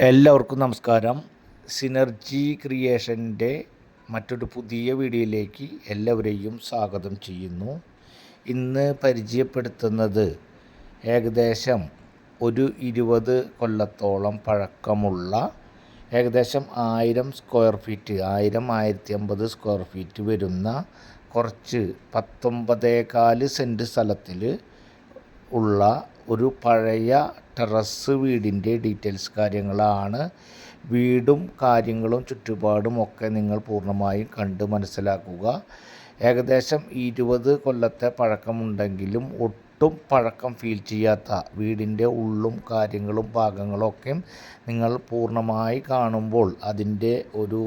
എല്ലാവർക്കും നമസ്കാരം. സിനർജി ക്രിയേഷന്റെ മറ്റൊരു പുതിയ വീഡിയോയിലേക്ക് എല്ലാവരെയും സ്വാഗതം ചെയ്യുന്നു. ഇന്ന് പരിചയപ്പെടുത്തുന്നത് ഏകദേശം ഒരു ഇരുപത് കൊല്ലത്തോളം പഴക്കമുള്ള ഏകദേശം ആയിരം സ്ക്വയർ ഫീറ്റ് ആയിരം ആയിരത്തി അമ്പത് സ്ക്വയർ ഫീറ്റ് വരുന്ന കുറച്ച് പത്തൊമ്പതേകാൽ സെന്റ് സ്ഥലത്തിൽ ഉള്ള ഒരു പഴയ ടെറസ് വീടിന്റെ ഡീറ്റെയിൽസ് കാര്യങ്ങളാണ്. വീടും കാര്യങ്ങളും ചുറ്റുപാടും ഒക്കെ നിങ്ങൾ പൂർണമായും കണ്ട് മനസ്സിലാക്കുക. ഏകദേശം ഇരുപത് കൊല്ലത്തെ പഴക്കമുണ്ടെങ്കിലും ഒട്ടും പഴക്കം ഫീൽ ചെയ്യാത്ത വീടിന്റെ ഉള്ളും കാര്യങ്ങളും ഭാഗങ്ങളും ഒക്കെ നിങ്ങൾ പൂർണമായി കാണുമ്പോൾ അതിന്റെ ഒരു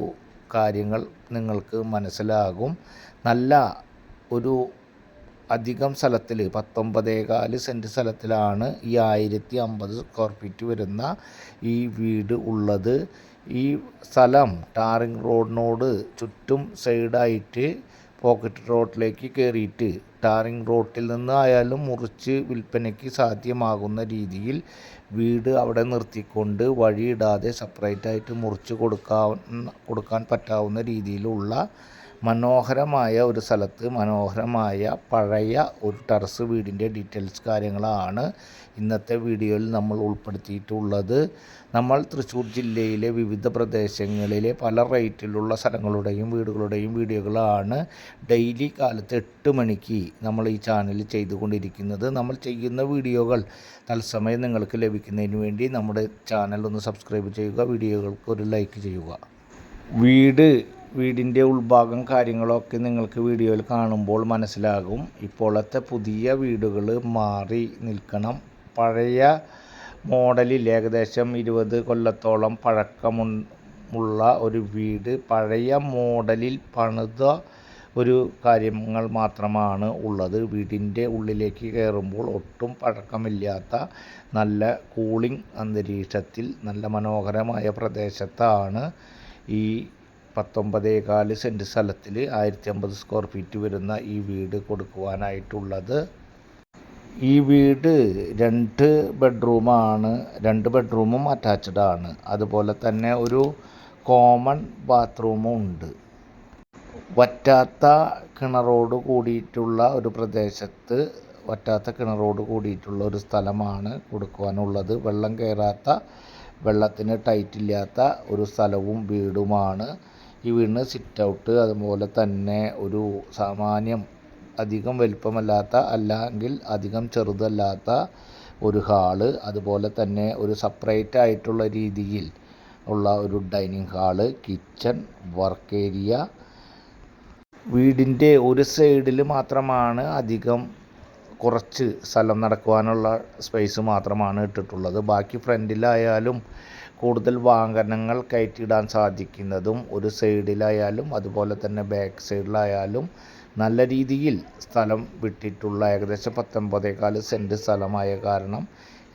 കാര്യങ്ങൾ നിങ്ങൾക്ക് മനസ്സിലാകും. നല്ല ഒരു അധികം സ്ഥലത്തിൽ പത്തൊമ്പതേകാൽ സെന്റ് സ്ഥലത്തിലാണ് ഈ ആയിരത്തി അമ്പത് സ്ക്വയർ ഫീറ്റ് വരുന്ന ഈ വീട് ഉള്ളത്. ഈ സ്ഥലം ടാറിങ് റോഡിനോട് ചുറ്റും സൈഡായിട്ട് പോക്കറ്റ് റോഡിലേക്ക് കയറിയിട്ട് ടാറിങ് റോഡിൽ നിന്ന് ആയാലും മുറിച്ച് വിൽപ്പനയ്ക്ക് സാധ്യമാകുന്ന രീതിയിൽ വീട് അവിടെ നിർത്തിക്കൊണ്ട് വഴിയിടാതെ സെപ്പറേറ്റായിട്ട് മുറിച്ച് കൊടുക്കാൻ കൊടുക്കാൻ പറ്റാവുന്ന രീതിയിലുള്ള മനോഹരമായ ഒരു സ്ഥലത്ത് മനോഹരമായ പഴയ ഒരു ടെറസ് വീടിന്റെ ഡീറ്റെയിൽസ് കാര്യങ്ങളാണ് ഇന്നത്തെ വീഡിയോയിൽ നമ്മൾ ഉൾപ്പെടുത്തിയിട്ടുള്ളത്. നമ്മൾ തൃശ്ശൂർ ജില്ലയിലെ വിവിധ പ്രദേശങ്ങളിലെ പല റേറ്റിലുള്ള സ്ഥലങ്ങളുടെയും വീടുകളുടെയും വീഡിയോകളാണ് ഡെയിലി കാലത്ത് എട്ട് മണിക്ക് നമ്മൾ ഈ ചാനലിൽ ചെയ്തുകൊണ്ടിരിക്കുന്നത്. നമ്മൾ ചെയ്യുന്ന വീഡിയോകൾ തത്സമയം നിങ്ങൾക്ക് ലഭിക്കുന്നതിന് വേണ്ടി നമ്മുടെ ചാനൽ ഒന്ന് സബ്സ്ക്രൈബ് ചെയ്യുക വീഡിയോകൾക്ക് ഒരു ലൈക്ക് ചെയ്യുക. വീട് വീടിന്റെ ഉൾഭാഗം കാര്യങ്ങളൊക്കെ നിങ്ങൾക്ക് വീഡിയോയിൽ കാണുമ്പോൾ മനസ്സിലാകും. ഇപ്പോഴത്തെ പുതിയ വീടുകൾ മാറി നിൽക്കണം. പഴയ മോഡലിൽ ഏകദേശം ഇരുപത് കൊല്ലത്തോളം പഴക്കമുള്ള ഒരു വീട്. പഴയ മോഡലിൽ പണിത ഒരു കാര്യങ്ങൾ മാത്രമാണ് ഉള്ളത്. വീടിന്റെ ഉള്ളിലേക്ക് കയറുമ്പോൾ ഒട്ടും പഴക്കമില്ലാത്ത നല്ല കൂളിംഗ് അന്തരീക്ഷത്തിൽ നല്ല മനോഹരമായ പ്രദേശത്താണ് ഈ പത്തൊമ്പതേകാൽ സെന്റ് സ്ഥലത്തിൽ ആയിരത്തി അമ്പത് സ്ക്വയർ ഫീറ്റ് വരുന്ന ഈ വീട് കൊടുക്കുവാനായിട്ടുള്ളത്. ഈ വീട് രണ്ട് ബെഡ്റൂമാണ് രണ്ട് ബെഡ്റൂമും അറ്റാച്ച്ഡ് ആണ് അതുപോലെ തന്നെ ഒരു കോമൺ ബാത്റൂമും ഉണ്ട്. വറ്റാത്ത കിണറോട് കൂടിയിട്ടുള്ള ഒരു പ്രദേശത്ത് വറ്റാത്ത കിണറോട് കൂടിയിട്ടുള്ള ഒരു സ്ഥലമാണ് കൊടുക്കുവാനുള്ളത്. വെള്ളം കയറാത്ത വെള്ളത്തിന് ടൈറ്റില്ലാത്ത ഒരു സ്ഥലവും വീടുമാണ്. ഈ വീടിന് സിറ്റ് ഔട്ട് അതുപോലെ തന്നെ ഒരു സാമാന്യം അധികം വലിപ്പമല്ലാത്ത അല്ലെങ്കിൽ അധികം ചെറുതല്ലാത്ത ഒരു ഹാൾ അതുപോലെ തന്നെ ഒരു സെപ്പറേറ്റ് ആയിട്ടുള്ള രീതിയിൽ ഉള്ള ഒരു dining hall kitchen work area വീടിന്റെ ഒരു സൈഡിൽ മാത്രമാണ് അധികം കുറച്ച് സ്ഥലം നടക്കുവാനുള്ള സ്പേസ് മാത്രമാണ് ഇട്ടിട്ടുള്ളത്. ബാക്കി ഫ്രണ്ടിലായാലും കൂടുതൽ വാഹനങ്ങൾ കയറ്റിയിടാൻ സാധിക്കുന്നതും ഒരു സൈഡിലായാലും അതുപോലെ തന്നെ ബാക്ക് സൈഡിലായാലും നല്ല രീതിയിൽ സ്ഥലം വിട്ടിട്ടുള്ള ഏകദേശം പത്തൊമ്പതേകാൽ സെന്റ് സ്ഥലമായ കാരണം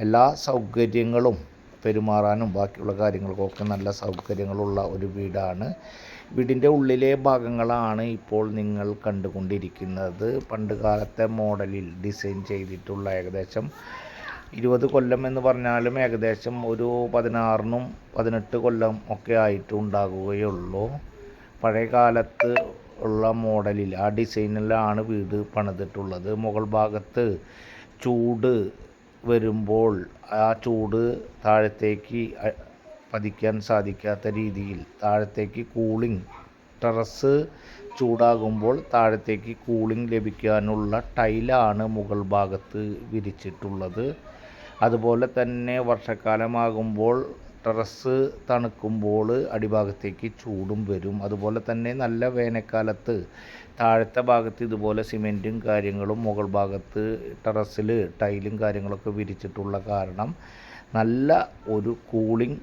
എല്ലാ സൗകര്യങ്ങളും പെരുമാറാനും ബാക്കിയുള്ള കാര്യങ്ങൾക്കൊക്കെ നല്ല സൗകര്യങ്ങളുള്ള ഒരു വീടാണ്. വീടിന്റെ ഉള്ളിലെ ഭാഗങ്ങളാണ് ഇപ്പോൾ നിങ്ങൾ കണ്ടുകൊണ്ടിരിക്കുന്നത്. പണ്ട് കാലത്തെ മോഡലിൽ ഡിസൈൻ ചെയ്തിട്ടുള്ള ഏകദേശം ഇരുപത് കൊല്ലം എന്ന് പറഞ്ഞാലും ഏകദേശം ഒരു പതിനാറിനും പതിനെട്ട് കൊല്ലം ഒക്കെ ആയിട്ട് ഉണ്ടാകുകയുള്ളൂ. പഴയ കാലത്ത് ഉള്ള മോഡലിൽ ആ ഡിസൈനിലാണ് വീട് പണിതിട്ടുള്ളത്. മുകൾ ഭാഗത്ത് ചൂട് വരുമ്പോൾ ആ ചൂട് താഴത്തേക്ക് പതിക്കാൻ സാധിക്കാത്ത രീതിയിൽ താഴത്തേക്ക് കൂളിംഗ് ടെറസ് ചൂടാകുമ്പോൾ താഴത്തേക്ക് കൂളിംഗ് ലഭിക്കാനുള്ള ടൈലാണ് മുകൾ ഭാഗത്ത് വിരിച്ചിട്ടുള്ളത്. അതുപോലെ തന്നെ വർഷക്കാലമാകുമ്പോൾ ടെറസ് തണുക്കുമ്പോൾ അടിഭാഗത്തേക്ക് ചൂടും വരും. അതുപോലെ തന്നെ നല്ല വേനൽക്കാലത്ത് താഴത്തെ ഭാഗത്ത് ഇതുപോലെ സിമെന്റും കാര്യങ്ങളും മുകൾ ഭാഗത്ത് ടെറസ്സിൽ ടൈലും കാര്യങ്ങളൊക്കെ വിരിച്ചിട്ടുള്ള കാരണം നല്ല ഒരു കൂളിംഗ്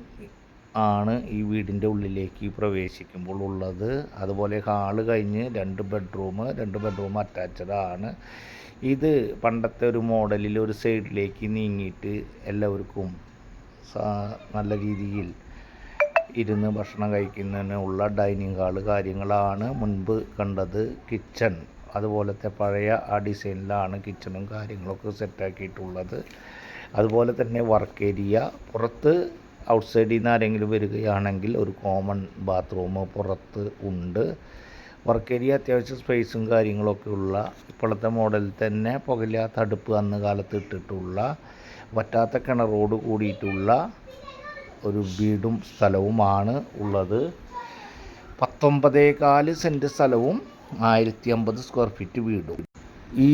ആണ് ഈ വീടിന്റെ ഉള്ളിലേക്ക് പ്രവേശിക്കുമ്പോൾ ഉള്ളത്. അതുപോലെ ഹാൾ കഴിഞ്ഞ് രണ്ട് ബെഡ്റൂം രണ്ട് ബെഡ്റൂം അറ്റാച്ച്ഡ് ആണ് ഇത് പണ്ടത്തെ ഒരു മോഡലിൽ ഒരു സൈഡിലേക്ക് നീങ്ങിയിട്ട് എല്ലാവർക്കും നല്ല രീതിയിൽ ഇരുന്ന് ഭക്ഷണം കഴിക്കുന്നതിനുള്ള ഡൈനിങ് ഹാൾ കാര്യങ്ങളാണ് മുൻപ് കണ്ടത് കിച്ചൺ. അതുപോലത്തെ പഴയ ആ ഡിസൈനിലാണ് കിച്ചണും കാര്യങ്ങളൊക്കെ സെറ്റാക്കിയിട്ടുള്ളത്. അതുപോലെ തന്നെ വർക്ക് ഏരിയ. പുറത്ത് ഔട്ട്സൈഡിൽ നിന്ന് ആരെങ്കിലും വരികയാണെങ്കിൽ ഒരു കോമൺ ബാത്റൂം പുറത്ത് ഉണ്ട്. വർക്ക് ഏരിയ അത്യാവശ്യം സ്പേസും കാര്യങ്ങളൊക്കെ ഉള്ള ഇപ്പോഴത്തെ മോഡലിൽ തന്നെ പുകയില്ലാത്ത അടുപ്പ് അന്ന് കാലത്ത് ഇട്ടിട്ടുള്ള വറ്റാത്ത കിണറോട് കൂടിയിട്ടുള്ള ഒരു വീടും സ്ഥലവുമാണ് ഉള്ളത്. പത്തൊമ്പതേകാൽ സെന്റ് സ്ഥലവും ആയിരത്തി അമ്പത് സ്ക്വയർ ഫീറ്റ് വീടും. ഈ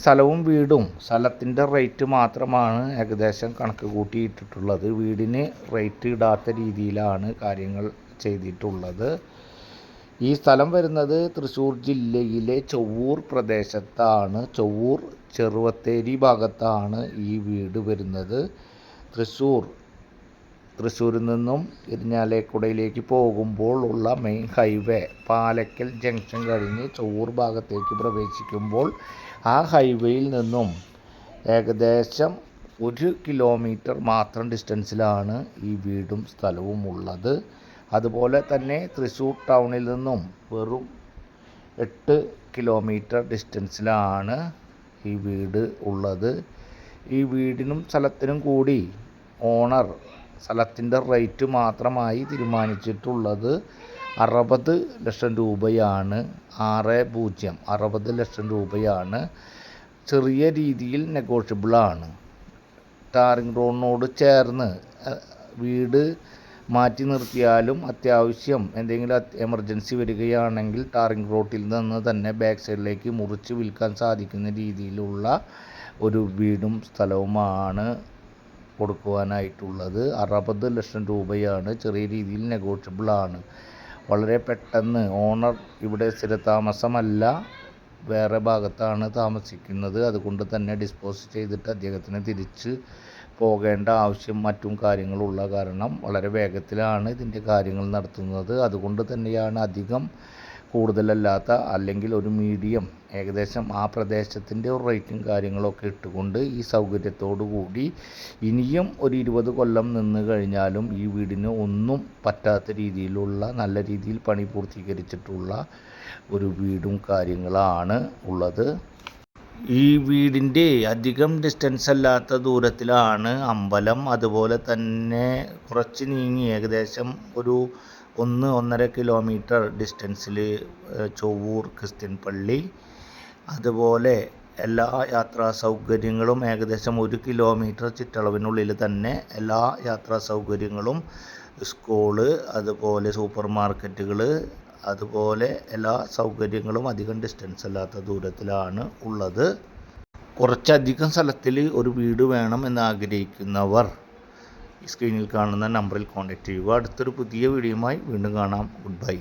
സ്ഥലവും വീടും സ്ഥലത്തിന്റെ റേറ്റ് മാത്രമാണ് ഏകദേശം കണക്ക് കൂട്ടിയിട്ടിട്ടുള്ളത്. വീടിന് റേറ്റ് ഇടാത്ത രീതിയിലാണ് കാര്യങ്ങൾ ചെയ്തിട്ടുള്ളത്. ഈ സ്ഥലം വരുന്നത് തൃശ്ശൂർ ജില്ലയിലെ ചൊവ്വൂർ പ്രദേശത്താണ്. ചൊവ്വൂർ ചെറുവത്തേരി ഭാഗത്താണ് ഈ വീട് വരുന്നത്. തൃശ്ശൂർ തൃശ്ശൂരിൽ നിന്നും ഇരിഞ്ഞാലേക്കുടയിലേക്ക് പോകുമ്പോൾ ഉള്ള മെയിൻ ഹൈവേ പാലക്കൽ ജംഗ്ഷൻ കഴിഞ്ഞ് ചൊവ്വൂർ ഭാഗത്തേക്ക് പ്രവേശിക്കുമ്പോൾ ആ ഹൈവേയിൽ നിന്നും ഏകദേശം ഒരു കിലോമീറ്റർ മാത്രം ഡിസ്റ്റൻസിലാണ് ഈ വീടും സ്ഥലവും ഉള്ളത്. അതുപോലെ തന്നെ തൃശ്ശൂർ ടൗണിൽ നിന്നും വെറും എട്ട് കിലോമീറ്റർ ഡിസ്റ്റൻസിലാണ് ഈ വീട് ഉള്ളത്. ഈ വീടിനും സ്ഥലത്തിനും കൂടി ഓണർ സ്ഥലത്തിന്റെ റേറ്റ് മാത്രമായി തീരുമാനിച്ചിട്ടുള്ളത് അറുപത് ലക്ഷം രൂപയാണ്. ആറ് പൂജ്യം അറുപത് ലക്ഷം രൂപയാണ്. ചെറിയ രീതിയിൽ നെഗോഷ്യബിളാണ്. ടാറിംഗ് റോഡിനോട് ചേർന്ന് വീട് മാറ്റി നിർത്തിയാലും അത്യാവശ്യം എന്തെങ്കിലും എമർജൻസി വരികയാണെങ്കിൽ ടാറിംഗ് റോട്ടിൽ നിന്ന് തന്നെ ബാക്ക് സൈഡിലേക്ക് മുറിച്ച് വിൽക്കാൻ സാധിക്കുന്ന രീതിയിലുള്ള ഒരു വീടും സ്ഥലവുമാണ് കൊടുക്കുവാനായിട്ടുള്ളത്. അറുപത് ലക്ഷം രൂപയാണ് ചെറിയ രീതിയിൽ നെഗോഷ്യബിൾ ആണ്. വളരെ പെട്ടെന്ന് ഓണർ ഇവിടെ സ്ഥിരതാമസമല്ല വേറെ ഭാഗത്താണ് താമസിക്കുന്നത്. അതുകൊണ്ട് തന്നെ ഡിസ്പോസ് ചെയ്തിട്ട് അദ്ദേഹത്തിന് തിരിച്ച് പോകേണ്ട ആവശ്യം മറ്റും കാര്യങ്ങളുള്ള കാരണം വളരെ വേഗത്തിലാണ് ഇതിന്റെ കാര്യങ്ങൾ നടത്തുന്നത്. അതുകൊണ്ട് തന്നെയാണ് അധികം കൂടുതലല്ലാത്ത അല്ലെങ്കിൽ ഒരു മീഡിയം ഏകദേശം ആ പ്രദേശത്തിന്റെ ഒരു റേറ്റും കാര്യങ്ങളൊക്കെ ഇട്ടുകൊണ്ട് ഈ സൗകര്യത്തോടു കൂടി ഇനിയും ഒരു ഇരുപത് കൊല്ലം നിന്ന് കഴിഞ്ഞാലും ഈ വീടിന് ഒന്നും പറ്റാത്ത രീതിയിലുള്ള നല്ല രീതിയിൽ പണി പൂർത്തീകരിച്ചിട്ടുള്ള ഒരു വീടും കാര്യങ്ങളാണ് ഉള്ളത്. ഈ വീടിന്റെ അധികം ഡിസ്റ്റൻസ് അല്ലാത്ത ദൂരത്തിലാണ് അമ്പലം. അതുപോലെ തന്നെ കുറച്ച് നീങ്ങി ഏകദേശം ഒരു ഒന്ന് ഒന്നര കിലോമീറ്റർ ഡിസ്റ്റൻസിൽ ചൊവ്വൂർ ക്രിസ്ത്യൻ പള്ളി. അതുപോലെ എല്ലാ യാത്രാ സൗകര്യങ്ങളും ഏകദേശം ഒരു കിലോമീറ്റർ ചുറ്റളവിനുള്ളിൽ തന്നെ എല്ലാ യാത്രാ സൗകര്യങ്ങളും സ്കൂൾ അതുപോലെ സൂപ്പർ മാർക്കറ്റുകൾ അതുപോലെ എല്ലാ സൗകര്യങ്ങളും അധികം ഡിസ്റ്റൻസ് അല്ലാത്ത ദൂരത്തിലാണ് ഉള്ളത്. കുറച്ചധികം സ്ഥലത്തിൽ ഒരു വീട് വേണം എന്ന് ആഗ്രഹിക്കുന്നവർ സ്ക്രീനിൽ കാണുന്ന നമ്പറിൽ കോൺടാക്റ്റ് ചെയ്യുക. അടുത്തൊരു പുതിയ വീഡിയോയുമായി വീണ്ടും കാണാം. Good bye